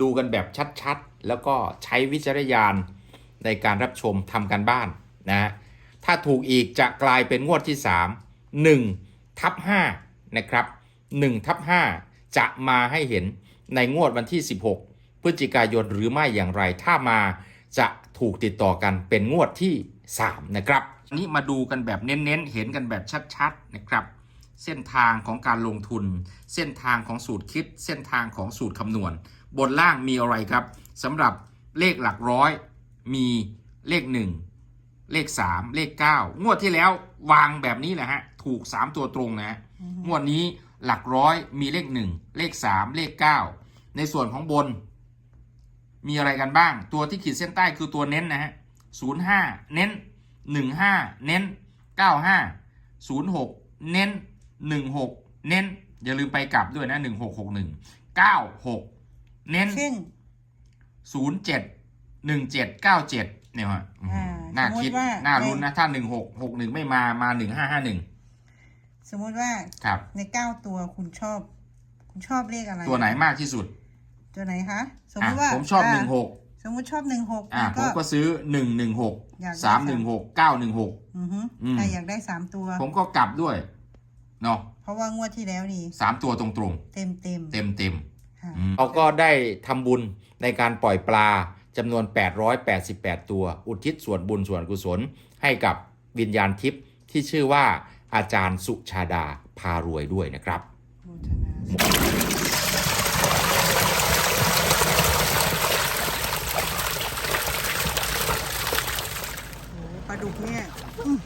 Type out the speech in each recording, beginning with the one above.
ดูกันแบบชัดๆ แล้วก็ใช้วิจารณญาณในการรับชมทำกันบ้านนะฮะถ้าถูกอีกจะกลายเป็นงวดที่ 3 1ทับ5นะครับ1ทับ5จะมาให้เห็นในงวดวันที่ 16 พฤศจิกายนหรือไม่อย่างไร ถ้ามาจะถูกติดต่อกันเป็นงวดที่ 3 นะครับอันนี้มาดูกันแบบเน้นๆ เห็นกันแบบชัดๆ นะครับ เส้นทางของการลงทุน เส้นทางของสูตรคิด เส้นทางของสูตรคำนวณ บนล่างมีอะไรครับสำหรับเลขหลักร้อย มีเลข 1 เลข 3 เลข 9 งวดที่แล้ววางแบบนี้แหละฮะถูก 3 ตัวตรงนะงวดนี้หลักร้อยมีเลข 1 เลข 3 เลข 9 ในส่วนของบน มีอะไรกันบ้าง ตัวที่ขีดเส้นใต้คือตัวเน้นนะฮะ05เน้น15เน้น95 06เน้น16เน้น อย่าลืมไปกลับด้วยนะ1661 96เน้นซึ่ง07 17 97เนี่ยฮะอืมอ่าน่าสมมุติคิดว่าน่ารุ้นนะ ถ้า1661ไม่มามา1551สมมุติว่าครับ ในเก้าตัวคุณชอบ คุณชอบเลขอะไรตัวไหนมากที่สุดตัวไหนคะสมมอะติว่าผมชอบา16สมมติชอบหนึ่งหกอะผมก็ซื้ออยาก116ได้316 916อือฮึอืมใครอยากได้สามตัว ผมก็กลับด้วยเนาะเพราะว่างวดที่แล้วนี่สามตัวตรงเต็มเต็มๆ เต็มเต็มค่ะๆ เราก็ได้ทำบุญในการปล่อยปลาจำนวน 888 ตัว อุทิศส่วนบุญส่วนกุศล ให้กับวิญญาณทิพย์ที่ชื่อว่าอาจารย์สุชาดาพารวยด้วยนะครับโมทนาสาธุโอ้ปลาดุกเนี่ยอื้อ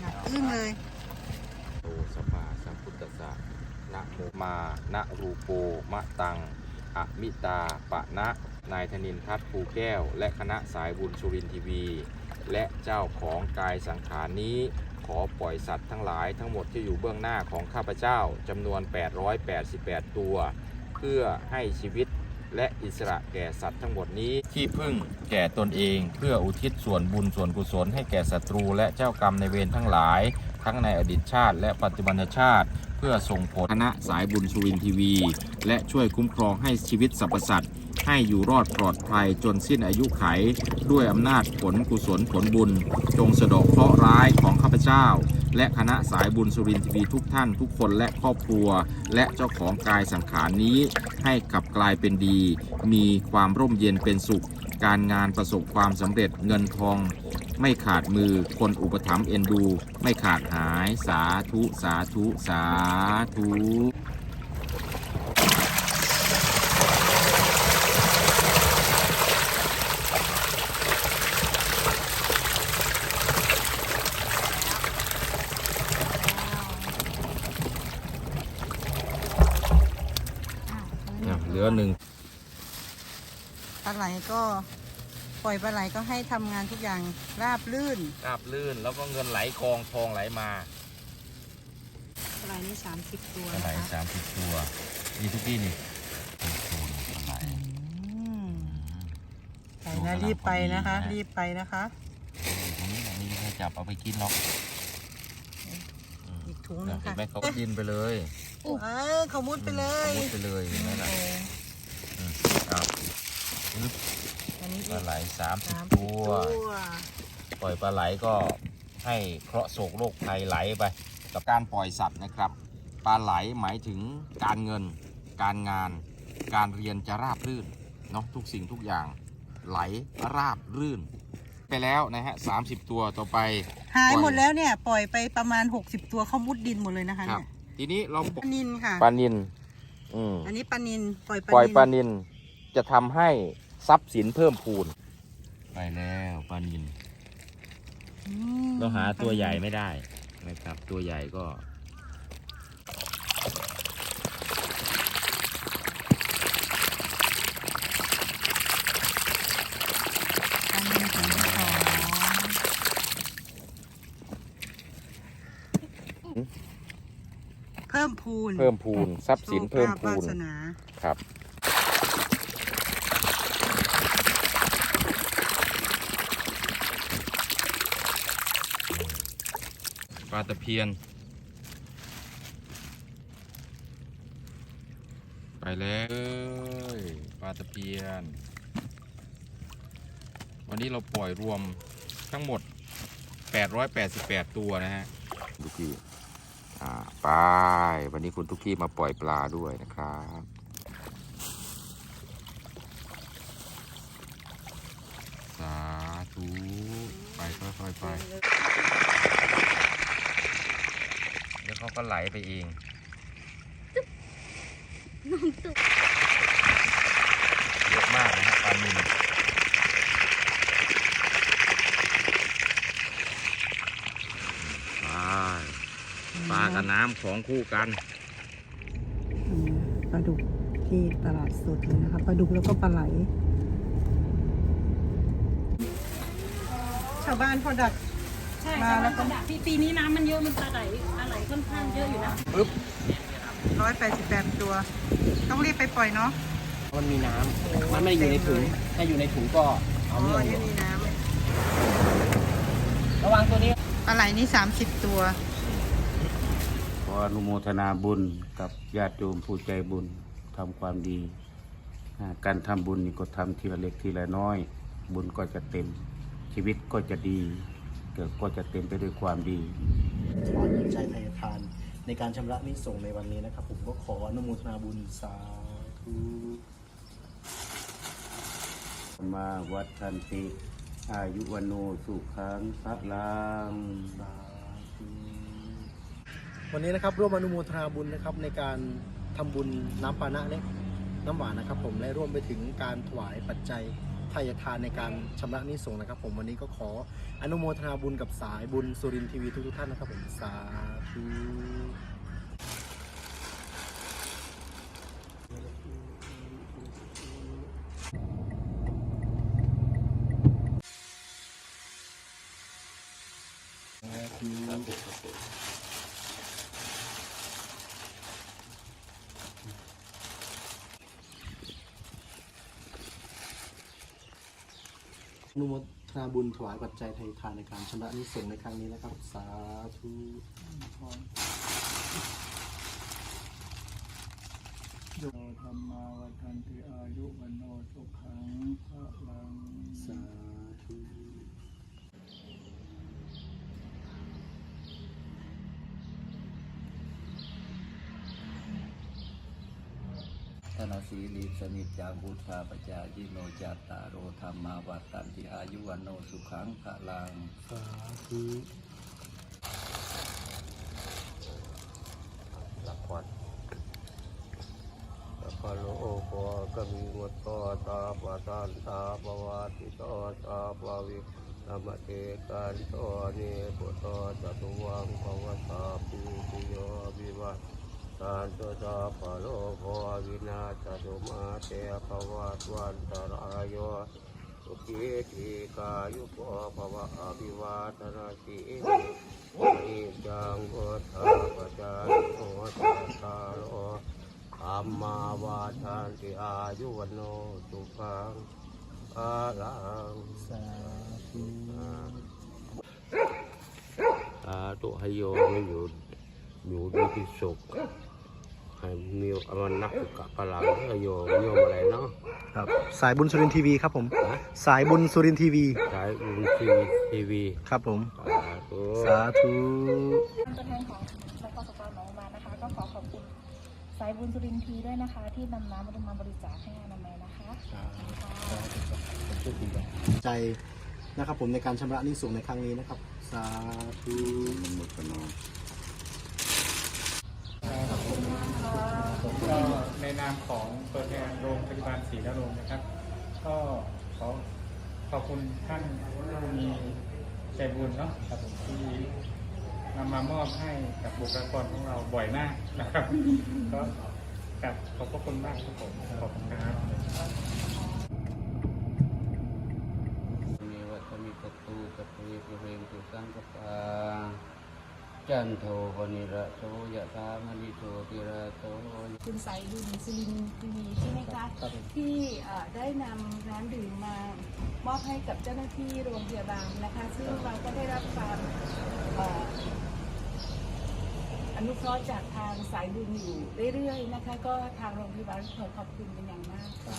หนักอึ้งเลยโตสัมมาสัมพุทธัสสะ นะโมมานะรูโปมะตังอะมิตาปะนะ นายธนินทัศน์ภูแก้ว และคณะสายบุญสุรินทีวี และเจ้าของกายสังขารนี้ ขอปล่อยสัตว์ทั้งหลายทั้งหมดที่อยู่เบื้องหน้าของข้าพเจ้าจำนวน 888 ตัว เพื่อให้ชีวิตและอิสระแก่สัตว์ทั้งหมดนี้ที่พึ่งแก่ตนเอง เพื่ออุทิศส่วนบุญส่วนกุศลให้แก่ศัตรูและเจ้ากรรมในเวรทั้งหลาย ทั้งในอดีตชาติและปัจจุบันชาติ เพื่อส่งผลคณะสายบุญสุรินทีวี และช่วยคุ้มครองให้ชีวิตสรรพสัตว์ให้อยู่รอดปลอดภัยจนสิ้นอายุไข ด้วยอำนาจผลกุศลผลบุญ จงสะดอกเคราะห์ร้ายของข้าพเจ้า และคณะสายบุญสุรินทร์ทีวีทุกท่านทุกคนและครอบครัว และเจ้าของกายสังขารนี้ ให้กลับกลายเป็นดี มีความร่มเย็นเป็นสุข การงานประสบความสำเร็จเงินทอง ไม่ขาดมือคนอุปถัมภ์เอ็นดู ไม่ขาดหายสาธุสาธุสาธุเหลือหนึ่งปลาไหลก็ป ล่อยปลาไหลก็ให้ทำงานทุกอย่างราบลื่นราบลื่นแล้วก็เงินไหลกองทองไหลมาปลาไหลนี่สามสิบตัวปลาไหลนะคะสามสิบตัวนี่ทุกที่นี่โอ้โหปลาไหล อืมไปนะรีบไปนะคะ รีบไปนะคะ ตรงนี้นะนี่ไม่ให้จับเอาไปกินหรอกอีกถุงหนึเห็งนค่ะไหมเขากินไปเลยเออเขามุดไปเลย มุดไปเลยเห็นไหมล่ะอืมเอาลึกอันนี้ ปอีลากไหลสามสิบสามตัวตัว ปล่อยปลาไหลก็ให้เคราะห์โศกโรคภัยไหลไป กับการปล่อยสัตว์นะครับ ปลาไหลหมายถึงการเงิน การงาน การเรียนจะราบรื่นเนาะทุกสิ่งทุกอย่างไหลราบรื่น ไปแล้วนะฮะสามสิบตัวต่อไป หายปล่อยหมดแล้วเนี่ย ปล่อยไปประมาณ 60 ตัวเขามุดดินหมดเลยนะคะครับ เนี่ยทีนี้เราปลานินค่ะ ปลานินอืมอันนี้ปลานินปล่อยปลาปล่อยนินปลานินจะทำให้ ทรัพย์สินเพิ่มพูน ไปแล้วปลานินอืมเราหาตัวใหญ่ไม่ได้นะครับ ตัวใหญ่ก็ปลานินของเจ้าของเพิ่มพูนเพิ่มพูนทรัพย์สินเพิ่มโชคลาภพูนวาสนาครับ ลาตะเพียน ไปแล้วปลาตะเพียน วันนี้เราปล่อยรวมทั้งหมด 888 ตัวนะฮะทุกที่อ่าไปวันนี้คุณทุกที่มาปล่อยปลาด้วยนะครับสาธุไปค่อยๆไป เดี๋ยวเขา ก็ไหลไปเองเยอะมากนะครับปลานิลปลาปลากับน้ำของคู่กันอืมปลาดุกที่ตลาดสดเลยนะคะปลาดุกแล้วก็ปลาไหล ชาวบ้านเขาดัก ใช่มาใช่แล้แล้ววก็ ก็ปีปีนี้น้ำมันเยอะมันปลาไหลปลาไหล ค่อนข้างเยอะอยู่นะร้อยแปดสิบแปดตัว ต้องรีบไปปล่อยเนาะ มันมีน้ำมันไม่ได้อยู่ในถุง ถ้าอยู่ในถุงก็อ๋เอาอเรื่องอนี่ยู่มีน้ระวังตัวนี้ำปลาไหลนี่สามสิบตัวขออนุโมทนาบุญกับญาติโยมผู้ใจบุญทำความดีอ่าการทำบุญนี่ก็ทำทีละเล็กทีละน้อย บุญก็จะเต็มชีวิตก็จะดีเกิดก็จะเต็มไปด้วยความดี ถวายปัจจัยไทยทาน ในการชำระหนี้ส่งฆ์ในวันนี้นะครับ ผมก็ขออนุโมทนาบุญสาธุมาวัดทันติ อายุวันโนสุขังพระลังสาธุวันนี้นะครับร่วมอนุโมทนาบุญนะครับในการทำบุญน้ำปานะเล็กน้ำหวานนะครับ ผมและร่วมไปถึงการถวายปัจจัย ทายทานในการชำระหนี้ส่งนะครับ ผมวันนี้ก็ขออนุโมทนาบุญกับสายบุญสุรินทร์ทีวีทุกๆท่านนะครับผมสาธุ อ นุโมทนาบุญถวายปัจจัยไทยทานในการชำระนิสงในครั้งนี้นะครับ สาธุโยธรรมาวันติอายุวันโนสุขังพระลัง นสีลีสนิจจาบูชาปจายิโนจัตตาโรธรรมาวัตตันติอายุวันโนสุขังพระลังสาธุหลักวัดสัพพะโลโกกมิวัตโตตาปะตันตาปวาติโตตาปวิธรรมเทกันโตเนปุตโตจตุวังภวตาปิติโยวิวัต ตานตุตาปะโลโกวินาศตุมาเตภวัตวันตรายโยสุขีทีกายุโกภวะอภิวาทนาสีนิจังพุทธาปจายโนจัตตารโออัมมาวาทันติอายุวันโนสุขังอาลังสาธุสาธุให้โยมอยู่อยู่ดีที่สุข ให้มีอมันนักสุขพลังให้โยมโยมอะไรเนาะครับสายบุญสุรินทร์ทีวีครับผมฮะสายบุญสุรินทร์ทีวี สายบุญทีทีวีครับผมสาธุสาธุตัวแทนของสปสปหนองมานะคะก็ขอขอบคุณสายบุญสุรินทร์ทีด้วยนะคะ ที่นำน้ำมาบริจาคให้อนามัยนะคะใจนะครับผมในการชำระหนี้ส่งฆ์ในครั้งนี้นะครับ สาธุมุตโน ก็ในนามของตัวแทนโรงพยาบาลศรีนรงค์นะครับ ก็ขอขอบคุณท่านผู้มีใจบุญเนาะครับผมที่นำมามอบให้กับบุคลากรของเราบ่อยมากนะครับ ก็กับขอบพระคุณมากครับผมขอบคุณครับมีวัตมิตตูปะเทปเรมตุสังกปา จันโทปนิระโสยะธามณิโชติระโสคุณสายบุญสุรินทร์ทีวีใช่ไหมคะที่เอ่อได้นำน้ำดื่มมามอบให้กับเจ้าหน้าที่โรงพยาบาลนะคะ ซึ่งเราก็ได้รับความเอ่ออนุเคราะห์จากทางสายบุญอยู่เรื่อยๆนะคะ ก็ทางโรงพยาบาลขอขอบคุณเป็นอย่างมากค่ะ